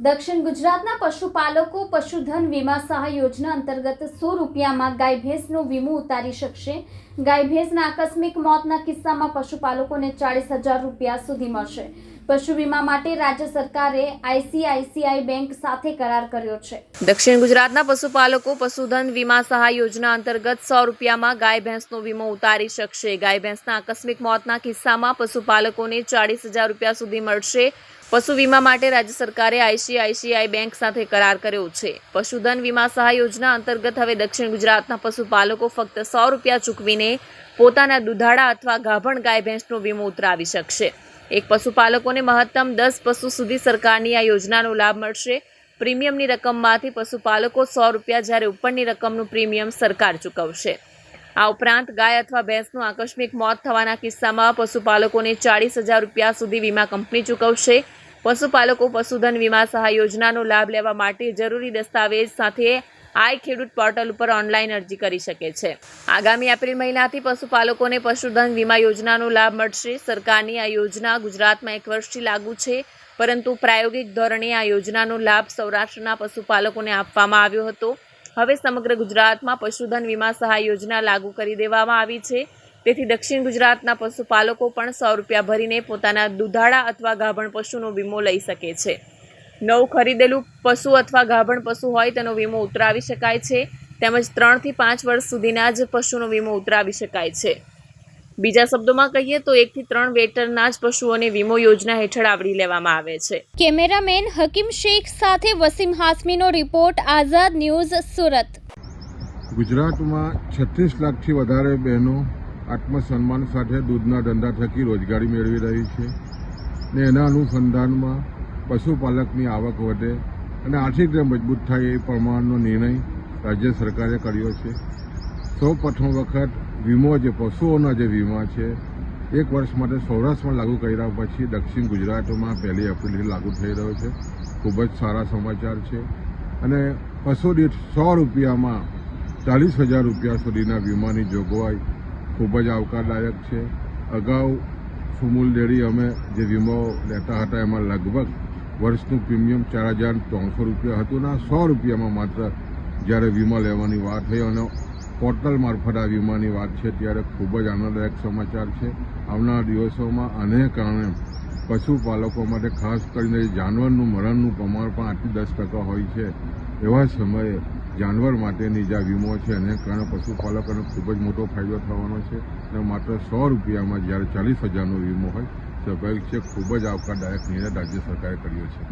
દક્ષિણ ગુજરાતના પશુપાલકો પશુધન વીમા સહાય યોજના અંતર્ગત સો રૂપિયામાં ગાય ભેંસનો વીમો ઉતારી શકશે. ગાય ભેંસના આકસ્મિક મોતના કિસ્સામાં પશુપાલકોને ચાળીસ હજાર રૂપિયા સુધી મળશે. પશુ વીમા માટે રાજ્ય સરકારે આઈસીઆઈસીઆઈ બેંક સાથે કરાર કર્યો છે. દક્ષિણ ગુજરાતના પશુપાલકો પશુધન વીમા સહાય યોજના અંતર્ગત સો રૂપિયામાં ગાય ભેંસનો વીમો ઉતારી શકશે. ગાય ભેંસના આકસ્મિક મોતના કિસ્સામાં પશુપાલકોને ચાળીસ હજાર રૂપિયા સુધી મળશે. પશુ વીમા માટે રાજ્ય સરકારે આઈસીઆઈસીઆઈ બેંક સાથે કરાર કર્યો છે. પશુધન વીમા સહાય યોજના અંતર્ગત હવે દક્ષિણ ગુજરાતના પશુપાલકો ફક્ત સો રૂપિયા ચૂકવીને પોતાના દુધાળા અથવા ગાભણ ગાય ભેંસનો વીમો ઉતરાવી શકશે. એક પશુપાલકોને મહત્તમ દસ પશુ સુધી સરકારની આ યોજનાનો લાભ મળશે. પ્રીમિયમની રકમમાંથી પશુપાલકો સો રૂપિયા જ્યારે ઉપરની રકમનું પ્રીમિયમ સરકાર ચૂકવશે. આ ઉપરાંત ગાય અથવા ભેંસનું આકસ્મિક મોત થવાના કિસ્સામાં પશુપાલકોને ચાળીસ હજાર રૂપિયા સુધી વીમા કંપની ચૂકવશે. પશુપાલકો પશુધન વીમા સહાય યોજનાનો લાભ લેવા માટે જરૂરી દસ્તાવેજ સાથે આઈ ખેડૂત પોર્ટલ ઉપર ઓનલાઈન અરજી કરી શકે છે. આગામી એપ્રિલ મહિનાથી પશુપાલકોને પશુધન વીમા યોજનાનો લાભ મળશે. સરકારની આ યોજના ગુજરાતમાં એક વર્ષથી લાગુ છે, પરંતુ પ્રાયોગિક ધોરણે આ યોજનાનો લાભ સૌરાષ્ટ્રના પશુપાલકોને આપવામાં આવ્યો હતો. હવે સમગ્ર ગુજરાતમાં પશુધન વીમા સહાય યોજના લાગુ કરી દેવામાં આવી છે. તેથી દક્ષિણ ગુજરાતના પશુપાલકો પણ સો રૂપિયા ભરીને પોતાના દુધાળા અથવા ગાભણ પશુનો વીમો લઈ શકે છે. નવું ખરીદેલું પશુ અથવા ગાભણ પશુ હોય તેનો વીમો ઉતરાવી શકાય છે. તેમજ ત્રણથી પાંચ વર્ષ સુધીના જ પશુનો વીમો ઉતરાવી શકાય છે. બીજા શબ્દોમાં કહીએ તો એકથી ત્રણ વેટરના જ પશુઓને વીમો યોજના હેઠળ આવરી લેવામાં આવે છે. કેમેરામેન હકીમ શેખ સાથે વસીમ હાસમીનો રિપોર્ટ આઝાદ ન્યૂઝ સુરત. ગુજરાતમાં છત્રીસ લાખથી વધારે બહેનો આત્મસન્માન સાથે દૂધના ધંધા થકી રોજગારી મેળવી રહી છે ને એના અનુસંધાનમાં પશુપાલકની આવક વધે અને આર્થિક રીતે મજબૂત થાય એ પ્રમાણનો નિર્ણય રાજ્ય સરકારે કર્યો છે. સૌ પ્રથમ વખત વીમો જે પશુઓના જે વીમા છે, એક વર્ષ માટે સૌરાષ્ટ્રમાં લાગુ કર્યા પછી દક્ષિણ ગુજરાતમાં પહેલી એપ્રિલથી લાગુ થઈ રહ્યો છે. ખૂબ જ સારા સમાચાર છે. અને પશુ દીઠ સો રૂપિયામાં ચાલીસ હજાર રૂપિયા સુધીના વીમાની જોગવાઈ ખૂબ જ આવકારદાયક છે. અગાઉ સુમૂલ ડેરી અમે જે વીમો લેતા હતા, એમાં લગભગ વર્ષનું પ્રીમિયમ ચાર હજાર ત્રણસો રૂપિયા હતું ને સો રૂપિયામાં માત્ર જ્યારે વીમા લેવાની વાત થઈ અને પોર્ટલ મારફત આ વીમાની વાત છે ત્યારે ખૂબ જ આનંદદાયક સમાચાર છે. આવનારા દિવસોમાં આને કારણે પશુપાલકો માટે ખાસ કરીને જાનવરનું મરણનું પ્રમાણ પણ આટલી દસ ટકા હોય છે. એવા સમયે જાનવર માટેની જે વીમો છે એને કારણે પશુપાલકોને ખૂબ જ મોટો ફાયદો થવાનો છે. અને માત્ર સો રૂપિયામાં જ્યારે ચાલીસ હજારનો વીમો હોય સ્વાભાવિક છે ખૂબ જ આવકારદાયક નિર્ણય રાજ્ય સરકારે કર્યો છે.